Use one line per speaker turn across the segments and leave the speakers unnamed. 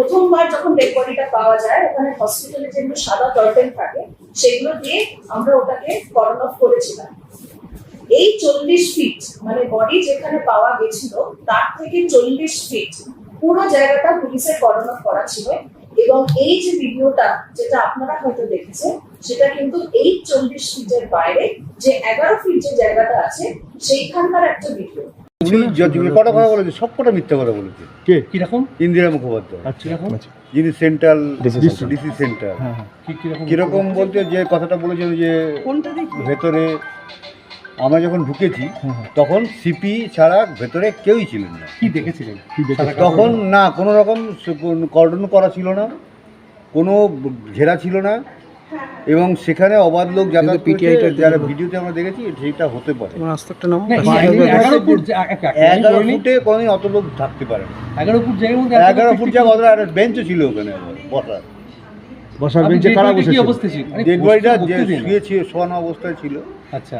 প্রথমবার যখন ডেড বডিটা পাওয়া যায়, ওখানে হসপিটালে যেগুলো সাদা কার্টেন থাকে, সেগুলো দিয়ে আমরা ওটাকে করন অফ করেছিলাম। এই চল্লিশ ফিট মানে বডি যেখানে পাওয়া গেছিল, তার থেকে চল্লিশ ফিট পুরো জায়গাটা পুলিশের করন অফ করা ছিল এবং এই যে ভিডিওটা যেটা আপনারা হয়তো দেখেছেন, সেটা কিন্তু এই চল্লিশ ফিটের বাইরে যে এগারো ফিট যে জায়গাটা আছে, সেইখানকার একটা ভিডিও
উনি কটা কথা বলেছে? সব কটা মিথ্যা কথা বলেছে।
কে? কীরকম?
ইন্দিরা মুখোপাধ্যায়।
আচ্ছা কীরকম?
যিনি সেন্ট্রাল ডিসি সেন্টার।
হ্যাঁ হ্যাঁ। কীরকম?
বলতে যে কথাটা যে ভেতরে আমরা যখন ঢুকেছি
হ্যাঁ।
তখন সিপি ছাড়া ভেতরে কেউই ছিলেন না।
কি দেখেছিলেন? কি দেখেছিলেন?
তখন না কোনো রকম কর্ডন করা ছিল না কোনো ঘেরা ছিল না এবং সেখানে অবাধ লোক যাতায়াত করেছে। যারা ভিডিওতে আমরা দেখেছি সেটা হতে পারে।
এগারো ফুট
কোনোদিন অত লোক থাকতে পারে
এগারো ফুট জায়গার মধ্যে
এগারো ফুট জায়গা অত একটা বেঞ্চও ছিল ওখানে বসার।
বসার বেঞ্চে কারা ছিল?
ডেড বডিটা। শুয়ে ছিল শোয়ানো অবস্থায় ছিল।
আচ্ছা।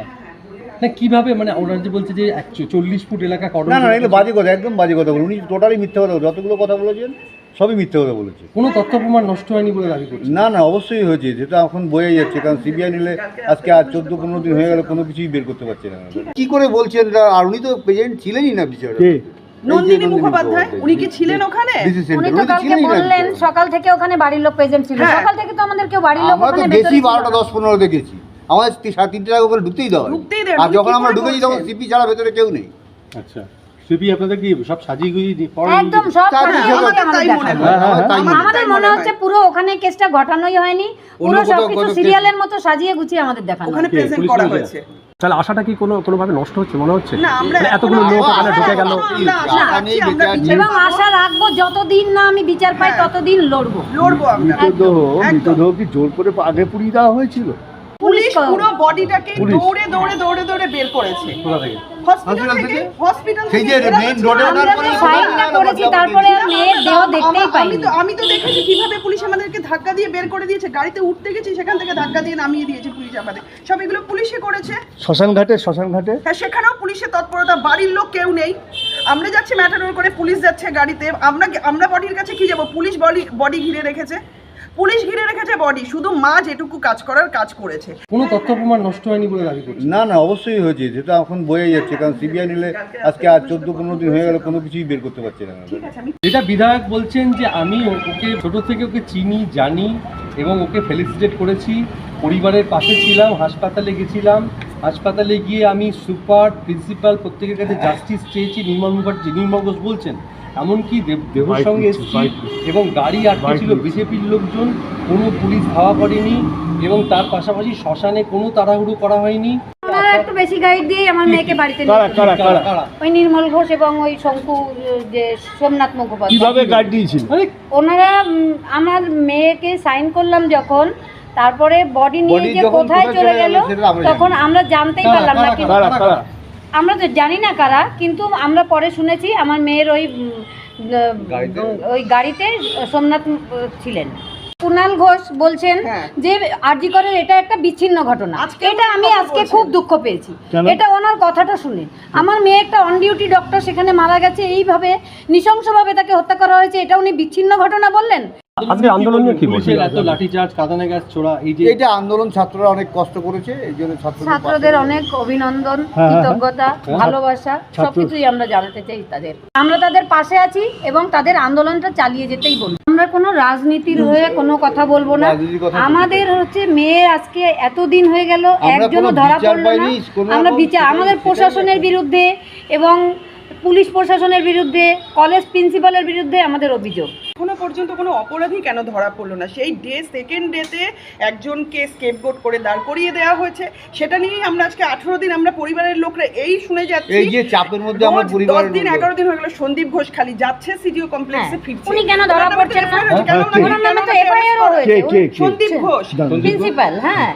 না কীভাবে? মানে ওরা যে বলছে যে চল্লিশ ফুট এলাকা
না না এগুলো বাজে কথা একদম বাজে কথা বলে উনি টোটালি মিথ্যে কথা যতগুলো কথা বলেছেন সবই মিথ্যে কথা বলেছে।
কোনো তথ্য প্রমাণ নষ্ট হয়নি বলে দাবি করছে?
না না অবশ্যই হয়েছে যেটা এখন বোঝাই যাচ্ছে কারণ সিবিআই নিলে আজকে আর চোদ্দ পনেরো দিন হয়ে গেল কোনো কিছুই বের করতে পারছে না। কি করে বলছেন আর উনি তো প্রেজেন্ট ছিলেনই না বিচারে
নন্দিনী মুখোপাধ্যায় উনি কি ছিলেন ওখানে?
ডিসি
উনি তো কালকে বললেন সকাল থেকে ওখানে বাড়ির লোক প্রেজেন্ট ছিল।
হ্যাঁ।
সকাল থেকে তো আমাদের কেউ বাড়ির লোক
আমরা তো বারোটা দশ পনেরো দেখেছি। আমাদের সাড়ে তিনটে টাকা ওখানে ঢুকতেই দেওয়া। আর যখন আমরা ঢুকেছি তখন সিপি ছাড়া ভেতরে কেউ নেই।
আচ্ছা। সিপি আপনাদের কি সব সাজিয়ে গুজিয়ে
একদম সব সাজিয়ে আমাদের দেখানো।
হয়।
হ্যাঁ, হ্যাঁ,
তাই।
আমাদের মনে হচ্ছে পুরো ওখানে কেসটা ঘটানোই হয়নি পুরো
কোথাও
সবকিছু
কোনো case-
সিরিয়ালের মতো সাজিয়ে গুছিয়ে আমাদের দেখানো
ওখানে প্রেজেন্ট
পুলিশ
করা
বলেছে?
হয়েছে
তাহলে আশাটা কি কোনো কোনোভাবে নষ্ট হচ্ছে মনে হচ্ছে
না আমরা
মানে এতগুলো
এখনো-
লোক ওখানে ঢুকে গেল।
আশা রাখছি, আমরা
বিচার
এবং আশা রাখব যতদিন না আমি বিচার পাই। ততদিন লড়বো
লড়বো আমরা
মৃতদেহ
একদম।
মৃতদেহ কি জোর করে আগে পুড়িয়ে দেওয়া হয়েছিল
পুলিশ পুরো বডিটাকে। দৌড়ে দৌড়ে দৌড়ে দৌড়ে বের করেছে। হসপিটাল থেকে?
থেকে?
হসপিটাল
সেই যে মেইন রোডে ওঠার
আমরা
পরে
তো করেছি তারপরে মেয়ের দেহ দেখতেই
আমি তো আমি তো দেখেছি কীভাবে পুলিশ আমাদেরকে ধাক্কা দিয়ে বের করে দিয়েছে। গাড়িতে উঠতে গেছি সেখান থেকে ধাক্কা দিয়ে নামিয়ে দিয়েছে পুলিশ আমাদের। সব এগুলো পুলিশে করেছে।
শ্মশান ঘাটে
হ্যাঁ সেখানেও পুলিশের তৎপরতা। বাড়ির লোক কেউ নেই। আমরা যাচ্ছি ম্যাটাডোর করে পুলিশ যাচ্ছে গাড়িতে। আমরা আমরা বডির কাছে কি যাব? পুলিশ বডি বডি ঘিরে রেখেছে। পুলিশ ঘিরে রেখেছে বডি শুধু মা যেটুকু কাজ করার কাজ করেছে।
কোনো তথ্য প্রমাণ নষ্ট হয়নি বলে দাবি করছে?
না না অবশ্যই হয়েছে যেটা এখন বোঝাই যাচ্ছে কারণ সিবিআই নিলে আজকে আর চোদ্দ পনেরো দিন হয়ে গেল কোনো কিছুই বের করতে পারছে না।
ঠিক
যেটা বিধায়ক বলছেন যে আমি ওকে ছোট থেকে ওকে চিনি জানি এবং ওকে ফেলিসিটেট করেছি পরিবারের পাশে ছিলাম হাসপাতালে গেছিলাম হাসপাতালে গিয়ে আমি সুপার প্রিন্সিপাল প্রত্যেকের কাছে জাস্টিস চেয়েছি নির্মল মুখার্জি নির্মল ঘোষ বলছেন এমনকি দেহর সঙ্গে এসেছি এবং গাড়ি আটকে ছিল বিজেপির লোকজন কোনো পুলিশ ধাওয়া করেনি এবং তার পাশাপাশি শ্মশানে কোনো তাড়াহুড়ো করা হয়নি।
ওনারা একটু বেশি গাইড দিয়ে আমার মেয়েকে বাড়িতে ওই নির্মল ঘোষ এবং ওই শঙ্কু যে সোমনাথ মুখোপাধ্যায়।
কীভাবে গাইড দিয়েছিল?
ওনারা আমার মেয়েকে সাইন করলাম যখন তারপরে বডি নিয়ে যে কোথায় চলে গেল তখন আমরা জানতেই পারলাম না কিন্তু? আমরা তো জানি না কারা কিন্তু আমরা পরে শুনেছি আমার মেয়ের ওই ওই গাড়িতে সোমনাথ ছিলেন। কুনাল ঘোষ বলছেন
হ্যাঁ।
যে আরজি করের এটা একটা বিচ্ছিন্ন ঘটনা।
আজকে
এটা আমি আজকে খুব দুঃখ পেয়েছি। এটা ওনার কথাটা শুনে। আমার মেয়ে একটা অন ডিউটি ডক্টর সেখানে মারা গেছে। এইভাবে নৃশংসভাবে তাকে হত্যা করা হয়েছে এটা উনি বিচ্ছিন্ন ঘটনা বললেন?
আজকে আন্দোলন নিয়ে কি বলছেন?
এত লাঠিচার্জ কাঁদানে গাছ ছোড়া এই যে
এটা আন্দোলন ছাত্ররা অনেক কষ্ট করেছে এই জন্য ছাত্রদের
ছাত্রদের অনেক অভিনন্দন
হ্যাঁ, হ্যাঁ,
কৃতজ্ঞতা
হ্যাঁ।
ভালোবাসা সবকিছুই আমরা জানাতে চাই তাদের। আমরা তাদের পাশে আছি এবং তাদের আন্দোলনটা চালিয়ে যেতেই বলব। আমরা কোনো রাজনীতির হয়ে কোনো কথা বলব না। আমাদের হচ্ছে মেয়ে আজকে এতদিন হয়ে গেল
আমরা
একজনও ধরা পড়ল না। আমরা বিচার আমাদের প্রশাসনের বিরুদ্ধে এবং পুলিশ প্রশাসনের বিরুদ্ধে কলেজ প্রিন্সিপালের বিরুদ্ধে আমাদের অভিযোগ।
এখনও পর্যন্ত কোনো অপরাধী কেন ধরা পড়ল না? সেই ডে সেকেন্ড ডেতে একজনকে স্কেপগোট করে দাঁড় করিয়ে দেওয়া হয়েছে। সেটা নিয়েই আমরা আজকে আঠেরো দিন আমরা পরিবারের লোকরা এই শুনে যাচ্ছি।
এই যে চাপের মধ্যে আমার
দিন এগারো দিন হয়ে গেল সন্দীপ ঘোষ খালি যাচ্ছে সিডিও কমপ্লেক্সে
হ্যাঁ।
ফিরছে।
উনি কেন ধরা পড়ছেন না?
সন্দীপ ঘোষ
প্রিন্সিপাল
হ্যাঁ।